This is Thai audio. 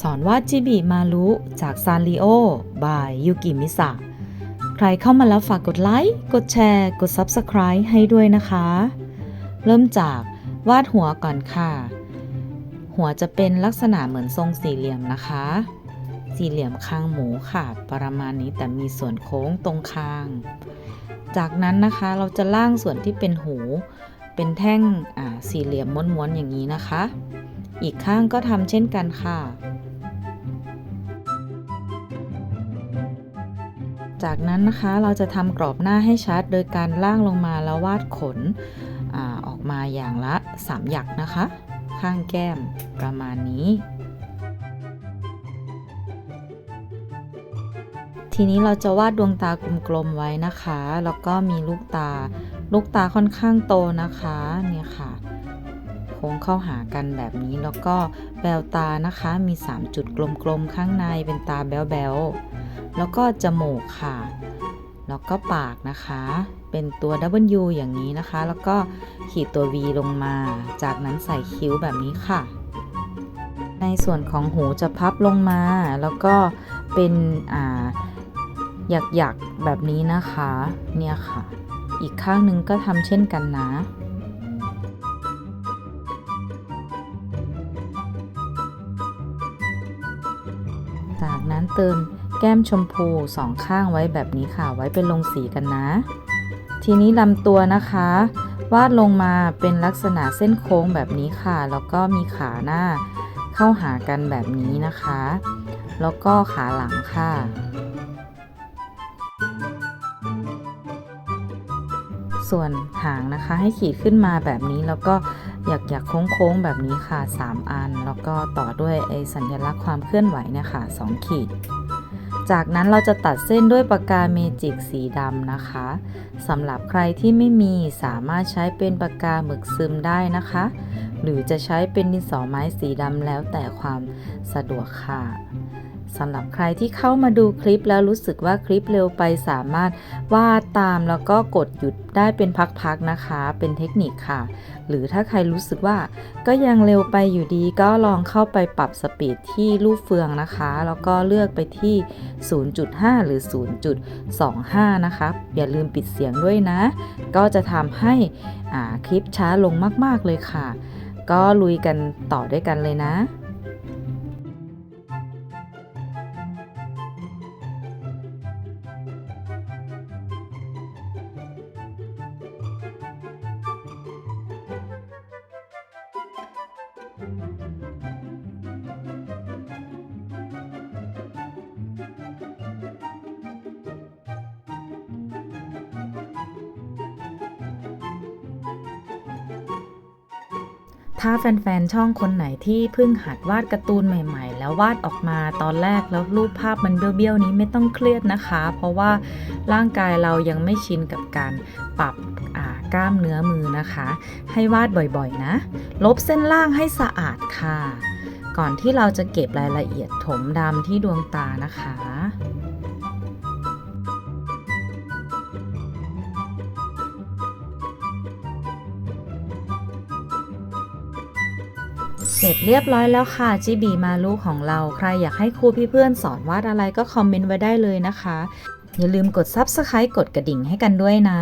สอนวาดจิบิมารุจากซานริโอบายยูกิมิสะใครเข้ามาแล้วฝากกดไลค์ กดแชร์ กด Subscribe ให้ด้วยนะคะ เริ่มจากวาดหัวก่อนค่ะ หัวจะเป็นลักษณะเหมือนทรงสี่เหลี่ยมนะคะ สี่เหลี่ยมคางหมูค่ะ ประมาณนี้แต่มีส่วนโค้งตรงคาง จากนั้นนะคะเราจะล่างส่วนที่เป็นหู เป็นแท่งสี่เหลี่ยมม้วนๆอย่างนี้นะคะ อีกข้างก็ทำเช่นกันค่ะ จากนั้นนะคะเราจะทำกรอบหน้าให้ชัด โดยการล่างลงมาแล้ววาดขนอออกมาอย่างละ 3 หยักนะคะ ข้างแก้มประมาณนี้ ทีนี้เราจะวาดดวงตากลมๆไว้นะคะ แล้วก็มีลูกตา ลูกตาค่อนข้างโตนะคะเนี่ยค่ะโค้งเข้าหากันแบบนี้แล้วก็แววตานะคะมี 3 จุดกลมๆ ข้างในเป็นตาแบ๊วๆ แล้วก็จมูกค่ะ แล้วก็ปากนะคะ เป็นตัว W อย่างนี้นะคะ แล้วก็ขีดตัว V ลงมา จากนั้นใส่คิ้วแบบนี้ค่ะ ในส่วนของหูจะพับลงมา แล้วก็เป็นอ่าหยักๆแบบนี้นะคะ เนี่ยค่ะ อีกข้างนึงก็ทำเช่นกันนะจากนั้นเติม แก้มชมพูสองข้างไว้แบบนี้ค่ะ ไว้เป็นลงสีกันนะ ทีนี้ลำตัวนะคะ วาดลงมาเป็นลักษณะเส้นโค้งแบบนี้ค่ะ แล้วก็มีขาหน้าเข้าหากันแบบนี้นะคะ แล้วก็ขาหลังค่ะส่วนหางนะคะให้ขีดขึ้นมาแบบนี้แล้วก็อยากอยากโค้งๆแบบนี้ค่ะ 3 อัน แล้วก็ต่อด้วยไอสัญลักษณ์ความเคลื่อนไหวเนี่ยค่ะ2ขีด จากนั้นเราจะตัดเส้นด้วยปากกาเมจิกสีดำนะคะสำหรับใครที่ไม่มีสามารถใช้เป็นปากกาหมึกซึมได้นะคะ หรือจะใช้เป็นดินสอไม้สีดำแล้วแต่ความสะดวกค่ะ สำหรับใครที่เข้ามาดูคลิปแล้วรู้สึกว่าคลิปเร็วไปสามารถวาดตามแล้วก็กดหยุดได้เป็นพักๆนะคะ เป็นเทคนิคค่ะ หรือถ้าใครรู้สึกว่าก็ยังเร็วไปอยู่ดีก็ลองเข้าไปปรับสปีดที่ลูกเฟืองนะคะ แล้วก็เลือกไปที่ 0.5 หรือ 0.25 นะคะอย่าลืมปิดเสียงด้วยนะ ก็จะทำให้คลิปช้าลงมาก ๆเลยค่ะ ก็ลุยกันต่อด้วยกันเลยนะ ถ้าแฟนๆ ช่องคนไหนที่เพิ่งหัดวาดการ์ตูนใหม่ๆ แล้ววาดออกมาตอนแรกแล้วรูปภาพมันเบี้ยวๆ นี้ไม่ต้องเครียดนะคะ เพราะว่าร่างกายเรายังไม่ชินกับการปรับ กล้ามเนื้อมือนะคะ ให้วาดบ่อยๆนะ ลบเส้นล่างให้สะอาดค่ะ ก่อนที่เราจะเก็บรายละเอียดถมดำที่ดวงตานะคะเสร็จเรียบร้อยแล้วค่ะจิบีมาลูกของเราใครอยากให้ครูพี่เพื่อนสอนวาดอะไรก็คอมเมนต์ไว้ได้เลยนะคะ อย่าลืมกด Subscribe กดกระดิ่งให้กันด้วยนะ